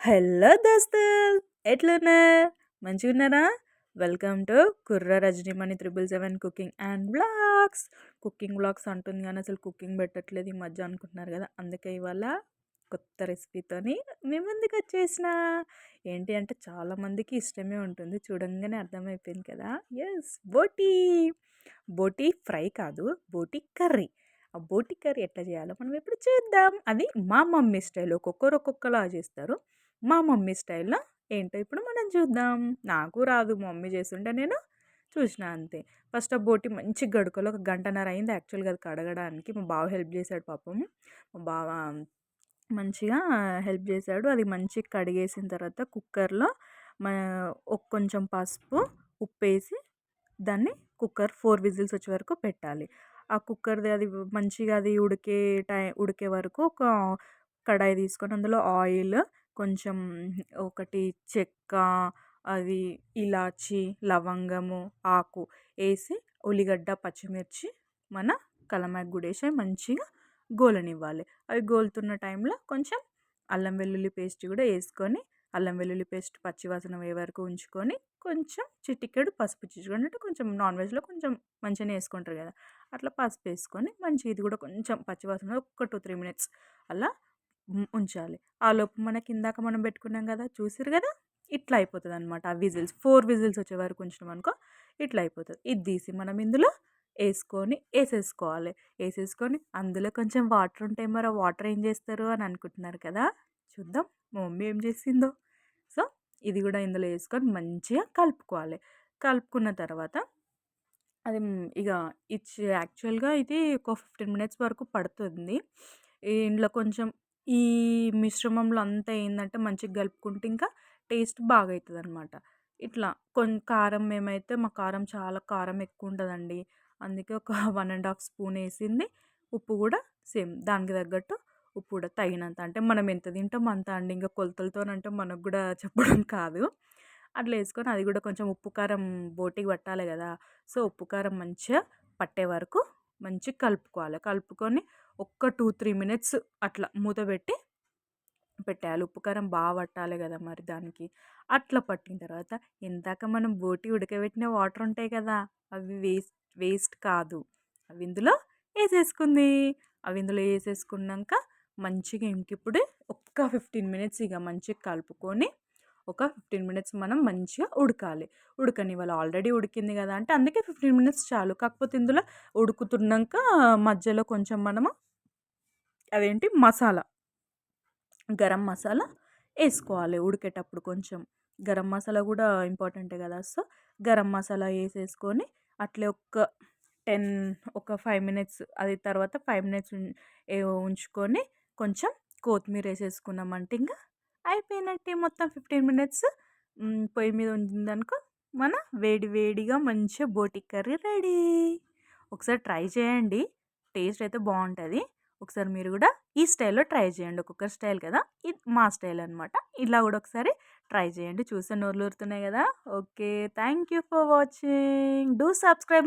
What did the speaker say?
Hello దోస్తులు మంచిగా మంచిగున్నారా? Welcome to Kurra Rajanimani triple seven cooking and blogs cooking blogs అంటుంది కానీ అసలు కుకింగ్ పెట్టట్లేదు ఈ మధ్య అనుకుంటున్నారు కదా అందుకే ఇవాళ కొత్త రెసిపీతోని మేము ముందుకు వచ్చేసిన. ఏంటి అంటే చాలామందికి ఇష్టమే ఉంటుంది చూడంగానే అర్థమైపోయింది కదా. ఎస్ బోటీ! బోటీ ఫ్రై కాదు బోటీ కర్రీ. ఆ బోటి కర్రీ ఎట్లా చేయాలో మనం ఇప్పుడు చూద్దాం. అది మా మమ్మీ స్టైల్ ఒక్కొక్కరు ఒక్కొక్కలా చేస్తారు. మా మమ్మీ స్టైల్లో ఏంటో ఇప్పుడు మనం చూద్దాం. నాకు రాదు మమ్మీ చేస్తుంటే నేను చూసిన అంతే. ఫస్ట్ ఆ బోటి మంచి గడుకలో ఒక గంటన్నర అయింది యాక్చువల్గా అది కడగడానికి. మా బావ హెల్ప్ చేశాడు పాపం. మా బావ మంచిగా హెల్ప్ చేశాడు. అది మంచిగా కడిగేసిన తర్వాత కుక్కర్లో మన కొంచెం పసుపు ఉప్పు వేసి దాన్ని కుక్కర్ ఫోర్ విజిల్స్ వచ్చే వరకు పెట్టాలి. ఆ కుక్కర్ది అది మంచిగా అది ఉడికే టై ఉడికే వరకు ఒక కడాయి తీసుకొని అందులో ఆయిల్ కొంచెం ఒకటి చెక్క అది ఇలాచి లవంగము ఆకు వేసి ఉల్లిగడ్డ పచ్చిమిర్చి మన కలమాకు కూడా వేసి మంచిగా గోలనివ్వాలి. అవి గోలుతున్న టైంలో కొంచెం అల్లం వెల్లుల్లి పేస్ట్ కూడా వేసుకొని అల్లం వెల్లుల్లి పేస్ట్ పచ్చివాసన పోయే వరకు ఉంచుకొని కొంచెం చిటికెడు పసుపు చిచ్చుకొని కొంచెం నాన్ వెజ్లో కొంచెం మంచిగానే వేసుకుంటారు కదా అట్లా పసుపు వేసుకొని మంచిగా ఇది కూడా కొంచెం పచ్చివాసన ఒక టూ త్రీ మినిట్స్ అలా ఉంచాలి. ఆ లోపు మనకి ఇందాక మనం పెట్టుకున్నాం కదా చూసిరు కదా? ఇట్లా అయిపోతుంది అనమాట ఆ విజిల్స్. ఫోర్ విజిల్స్ వచ్చే వరకు ఉంచినాం అనుకో ఇట్లా అయిపోతుంది. ఇది తీసి మనం ఇందులో వేసుకొని వేసేసుకోవాలి. వేసేసుకొని అందులో కొంచెం వాటర్ ఉంటే మరి వాటర్ ఏం చేస్తారు అని అనుకుంటున్నారు కదా? చూద్దాం. మా మమ్మీ ఏం చేసిందో. సో ఇది కూడా ఇందులో వేసుకొని మంచిగా కలుపుకోవాలి. కలుపుకున్న తర్వాత అది ఇక ఇచ్చి యాక్చువల్గా ఇది ఒక ఫిఫ్టీన్ మినిట్స్ వరకు పడుతుంది. ఇందులో కొంచెం ఈ మిశ్రమంలో అంతా ఏంటంటే మంచిగా కలుపుకుంటే ఇంకా టేస్ట్ బాగా అవుతుంది అనమాట ఇట్లా కొన్ కారం మేమైతే మా కారం చాలా కారం ఎక్కువ ఉంటుందండి అందుకే ఒక వన్ అండ్ హాఫ్ స్పూన్ వేసింది. ఉప్పు కూడా సేమ్ దానికి తగ్గట్టు ఉప్పు కూడా తగినంత. అంటే మనం ఎంత తింటాం అంత అండి. ఇంకా కొలతలతోనంటే మనకు కూడా చెప్పడం కాదు. అట్లా వేసుకొని అది కూడా కొంచెం ఉప్పు కారం బోటికి పట్టాలి కదా. సో ఉప్పు కారం మంచిగా పట్టే వరకు మంచిగా కలుపుకోవాలి. కలుపుకొని ఒక్క టూ త్రీ మినిట్స్ అట్లా మూత పెట్టి పెట్టాలి ఉప్పు కారం బాగా పట్టాలి కదా మరి దానికి. అట్లా పట్టిన తర్వాత ఇందాక మనం బోటి ఉడకబెట్టిన వాటర్ ఉంటాయి కదా అవి వేస్ట్ వేస్ట్ కాదు. అవి ఇందులో వేసేసుకుంది. అవి ఇందులో వేసేసుకున్నాక మంచిగా ఇంకిప్పుడు ఒక్క ఫిఫ్టీన్ మినిట్స్ ఇక మంచిగా కలుపుకొని ఒక ఫిఫ్టీన్ మినిట్స్ మనం మంచిగా ఉడకాలి. ఉడకని వాళ్ళు ఆల్రెడీ ఉడికింది కదా అంటే అందుకే ఫిఫ్టీన్ మినిట్స్ చాలు. కాకపోతే ఇందులో ఉడుకుతున్నాక మధ్యలో కొంచెం మనము అదేంటి? మసాలా. గరం మసాలా వేసుకోవాలి ఉడికేటప్పుడు కొంచెం. గరం మసాలా కూడా ఇంపార్టెంటే కదా సో గరం మసాలా వేసేసుకొని అట్లే ఒక టెన్ ఒక ఫైవ్ మినిట్స్ అది తర్వాత ఫైవ్ మినిట్స్ ఉంచుకొని కొంచెం కొత్తిమీర వేసేసుకున్నామంటే ఇంకా అయిపోయినట్టే మొత్తం ఫిఫ్టీన్ మినిట్స్. పొయ్యి మీద ఉంచిందనుకో మన వేడి వేడిగా మంచిగా బోటి కర్రీ రెడీ. ఒకసారి ట్రై చేయండి. టేస్ట్ అయితే బాగుంటుంది. ఒకసారి మీరు కూడా ఈ స్టైల్లో ట్రై చేయండి. ఒక్కొక్కరి స్టైల్ కదా! ఇది మా స్టైల్ అనమాట ఇలా కూడా ఒకసారి ట్రై చేయండి. చూస్తే నోర్లు ఊరుతున్నాయి కదా! Okay. Thank you for watching. Do subscribe my